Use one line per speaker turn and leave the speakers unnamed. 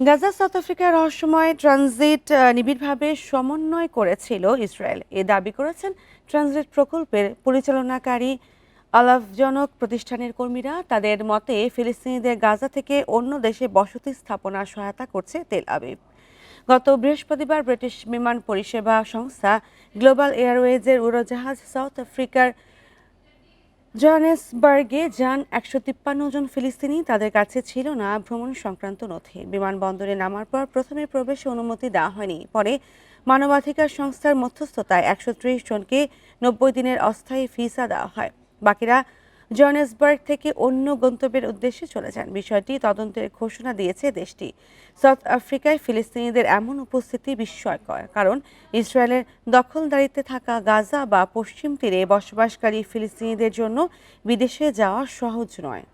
Gaza, south আফ্রিকার রহস্যময় transit নিবিড়ভাবে সমন্বয় করেছিল ইসরায়েল। এ দাবি করেছেন ট্রানজিট প্রকল্পের পরিচালনাকারী আলাভজনক প্রতিষ্ঠানের কর্মীরা। তাদের মতে, ফিলিস্তিনিদের গাজা থেকে অন্য দেশে বসতি স্থাপনার সহায়তা করছে তেল আবিব। গত বৃহস্পতিবার ব্রিটিশ বিমান পরিষেবা সংস্থা গ্লোবাল এয়ারওয়েজের উড়োজাহাজ সাউথ আফ্রিকার জোহানেসবার্গে যান একশো তিপ্পান্ন জন ফিলিস্তিনি। তাদের কাছে ছিল না ভ্রমণ সংক্রান্ত নথি। বিমানবন্দরে নামার পর প্রথমে প্রবেশে অনুমতি দেওয়া হয়নি। পরে মানবাধিকার সংস্থার মধ্যস্থতায় একশো ত্রিশ জনকে নব্বই দিনের অস্থায়ী ভিসা দেওয়া হয়। বাকিরা জোহানেসবার্গ থেকে অন্য গন্তব্যের উদ্দেশ্যে চলে যান। বিষয়টি তদন্তের ঘোষণা দিয়েছে দেশটি। সাউথ আফ্রিকায় ফিলিস্তিনিদের এমন উপস্থিতি বিস্ময়কর, কারণ ইসরায়েলের দখলদারিত্বে থাকা গাজা বা পশ্চিম তীরে বসবাসকারী ফিলিস্তিনিদের জন্য বিদেশে যাওয়া সহজ নয়।